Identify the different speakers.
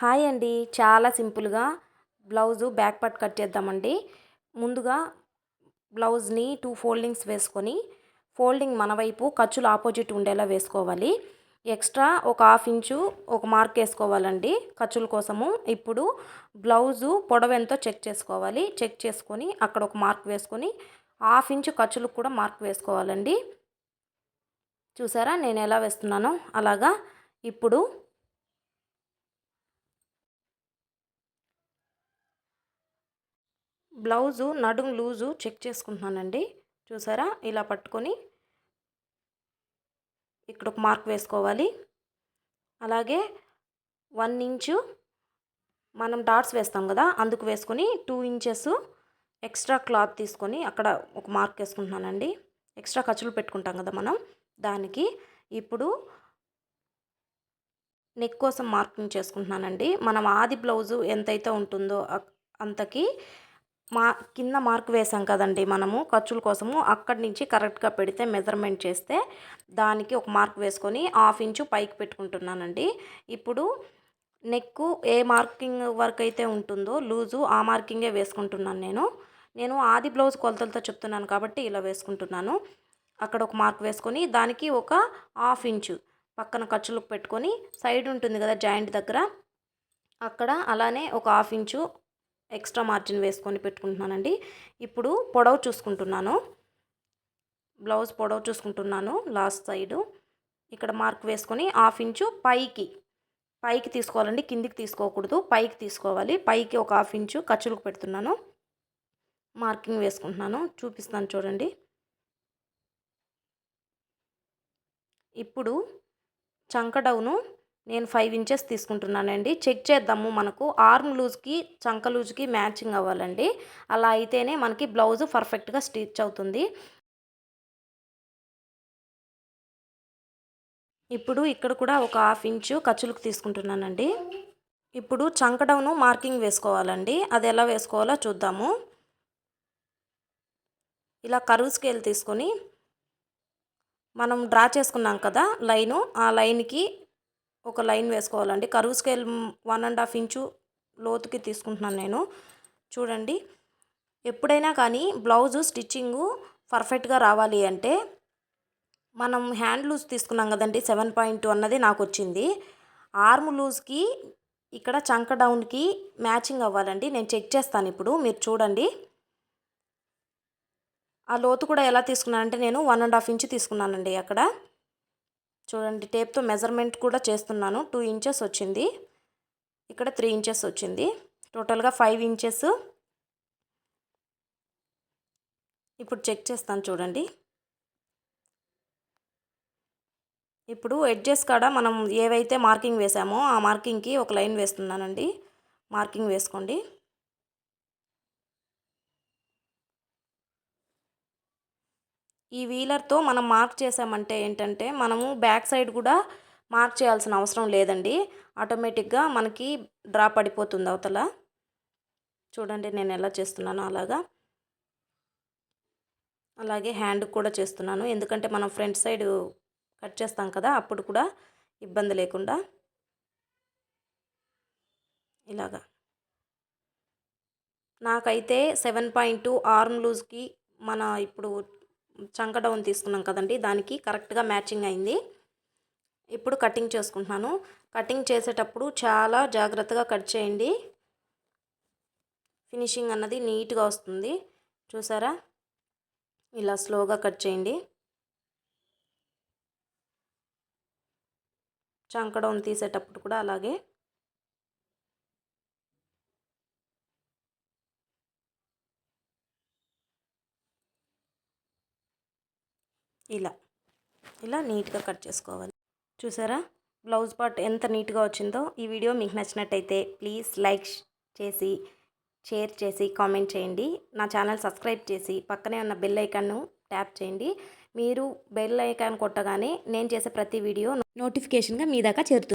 Speaker 1: Hi అండి. చాలా సింపుల్గా బ్లౌజు బ్యాక్ పార్ట్ కట్ చేద్దామండి. ముందుగా బ్లౌజ్ని టూ ఫోల్డింగ్స్ వేసుకొని ఫోల్డింగ్ మన వైపు ఖర్చులు ఆపోజిట్ ఉండేలా వేసుకోవాలి. ఎక్స్ట్రా ఒక హాఫ్ ఇంచు ఒక మార్క్ వేసుకోవాలండి ఖర్చుల కోసము. ఇప్పుడు బ్లౌజు పొడవు ఎంతో చెక్ చేసుకోవాలి. చెక్ చేసుకొని అక్కడ ఒక మార్క్ వేసుకొని హాఫ్ ఇంచు ఖర్చులకు కూడా మార్క్ వేసుకోవాలండి. చూసారా? నేను ఎలా వేస్తున్నానో? అలాగా. ఇప్పుడు బ్లౌజు నడుము లూజు చెక్ చేసుకుంటున్నానండి. చూసారా? ఇలా పట్టుకొని ఇక్కడ ఒక మార్క్ వేసుకోవాలి. అలాగే వన్ ఇంచు మనం డాట్స్ వేస్తాం కదా అందుకు వేసుకొని టూ ఇంచెస్ ఎక్స్ట్రా క్లాత్ తీసుకొని అక్కడ ఒక మార్క్ వేసుకుంటున్నానండి. ఎక్స్ట్రా ఖర్చులు పెట్టుకుంటాం కదా మనం దానికి ఇప్పుడు నెక్ కోసం మార్కింగ్ చేసుకుంటున్నానండి. మనం ఆది బ్లౌజు ఎంతైతే ఉంటుందో అంతకి మా కింద మార్క్ వేసాం కదండి మనము ఖర్చుల కోసము. అక్కడి నుంచి కరెక్ట్గా పెడితే మెజర్మెంట్ చేస్తే దానికి ఒక మార్క్ వేసుకొని హాఫ్ ఇంచు పైకి పెట్టుకుంటున్నానండి. ఇప్పుడు నెక్ ఏ మార్కింగ్ వర్క్ అయితే ఉంటుందో లూజు ఆ మార్కింగే వేసుకుంటున్నాను నేను. నేను ఆది బ్లౌజ్ కొలతలతో చెప్తున్నాను కాబట్టి ఇలా వేసుకుంటున్నాను. అక్కడ ఒక మార్క్ వేసుకొని దానికి ఒక హాఫ్ ఇంచు పక్కన ఖర్చులకు పెట్టుకొని సైడ్ ఉంటుంది కదా జాయింట్ దగ్గర అక్కడ అలానే ఒక హాఫ్ ఇంచు ఎక్స్ట్రా మార్జిన్ వేసుకొని పెట్టుకుంటున్నానండి. ఇప్పుడు పొడవు చూసుకుంటున్నాను. బ్లౌజ్ పొడవు చూసుకుంటున్నాను లాస్ట్ సైడు. ఇక్కడ మార్క్ వేసుకొని హాఫ్ ఇంచు పైకి పైకి తీసుకోవాలండి కిందికి తీసుకోకూడదు పైకి తీసుకోవాలి. పైకి ఒక హాఫ్ ఇంచు ఖర్చులకు పెడుతున్నాను. మార్కింగ్ వేసుకుంటున్నాను చూపిస్తాను చూడండి. ఇప్పుడు చంకడవును నేను ఫైవ్ ఇంచెస్ తీసుకుంటున్నానండి. చెక్ చేద్దాము మనకు. ఆర్మ్ లూజ్కి చంక లూజ్కి మ్యాచింగ్ అవ్వాలండి. అలా అయితేనే మనకి బ్లౌజ్ పర్ఫెక్ట్గా స్టిచ్ అవుతుంది. ఇప్పుడు ఇక్కడ కూడా ఒక హాఫ్ ఇంచు ఖర్చులకు తీసుకుంటున్నానండి. ఇప్పుడు చంకడవును మార్కింగ్ వేసుకోవాలండి. అది ఎలా వేసుకోవాలో చూద్దాము. ఇలా కరువు స్కేల్ తీసుకొని మనం డ్రా చేసుకున్నాం కదా లైను ఆ లైన్కి ఒక లైన్ వేసుకోవాలండి. Curve scale one and half inch లోతుకి తీసుకుంటున్నాను నేను. చూడండి. ఎప్పుడైనా కానీ బ్లౌజు స్టిచ్చింగు పర్ఫెక్ట్గా రావాలి అంటే మనం హ్యాండ్ లూజ్ తీసుకున్నాం కదండి సెవెన్ పాయింట్ టూ అన్నది నాకు వచ్చింది ఆర్మ్ లూజ్కి ఇక్కడ చంక డౌన్కి మ్యాచింగ్ అవ్వాలండి. నేను చెక్ చేస్తాను ఇప్పుడు. మీరు చూడండి. ఆ లోతు కూడా ఎలా తీసుకున్నానంటే నేను వన్ అండ్ హాఫ్ ఇంచ్ తీసుకున్నానండి అక్కడ. చూడండి టేప్తో మెజర్మెంట్ కూడా చేస్తున్నాను. టూ ఇంచెస్ వచ్చింది. ఇక్కడ త్రీ ఇంచెస్ వచ్చింది. టోటల్గా ఫైవ్ ఇంచెస్. ఇప్పుడు చెక్ చేస్తాను చూడండి. ఇప్పుడు ఎడ్జెస్ కాడ మనం ఏవైతే మార్కింగ్ వేసామో ఆ మార్కింగ్కి ఒక లైన్ వేస్తున్నానండి. మార్కింగ్ వేసుకోండి. ఈ వీలర్తో మనం మార్క్ చేసామంటే ఏంటంటే మనము బ్యాక్ సైడ్ కూడా మార్క్ చేయాల్సిన అవసరం లేదండి. ఆటోమేటిక్గా మనకి డ్రా పడిపోతుంది అవతల. చూడండి నేను ఎలా చేస్తున్నాను అలాగా. అలాగే హ్యాండ్ కూడా చేస్తున్నాను. ఎందుకంటే మనం ఫ్రంట్ సైడ్ కట్ చేస్తాం కదా అప్పుడు కూడా ఇబ్బంది లేకుండా. ఇలాగా. నాకైతే సెవెన్ పాయింట్ టూ ఆర్మ్ లూజ్కి మన ఇప్పుడు చంక డౌన్ తీసుకున్నాం కదండి దానికి కరెక్ట్గా మ్యాచింగ్ అయింది. ఇప్పుడు కటింగ్ చేసుకుంటున్నాను. కటింగ్ చేసేటప్పుడు చాలా జాగ్రత్తగా కట్ చేయండి. ఫినిషింగ్ అన్నది నీట్గా వస్తుంది. చూసారా? ఇలా స్లోగా కట్ చేయండి. చంక డౌన్ తీసేటప్పుడు కూడా అలాగే. ఇలా. ఇలా నీట్గా కట్ చేసుకోవాలి. చూసారా? బ్లౌజ్ పార్ట్ ఎంత నీట్గా వచ్చిందో ఈ వీడియో మీకు నచ్చినట్టయితే ప్లీజ్ లైక్ చేసి షేర్ చేసి కామెంట్ చేయండి. నా ఛానల్ సబ్స్క్రైబ్ చేసి పక్కనే ఉన్న బెల్ ఐకాన్ను ట్యాప్ చేయండి. మీరు బెల్ ఐకాన్ కొట్టగానే నేను చేసే ప్రతి వీడియో నోటిఫికేషన్గా మీ దాకా చేరుతుంది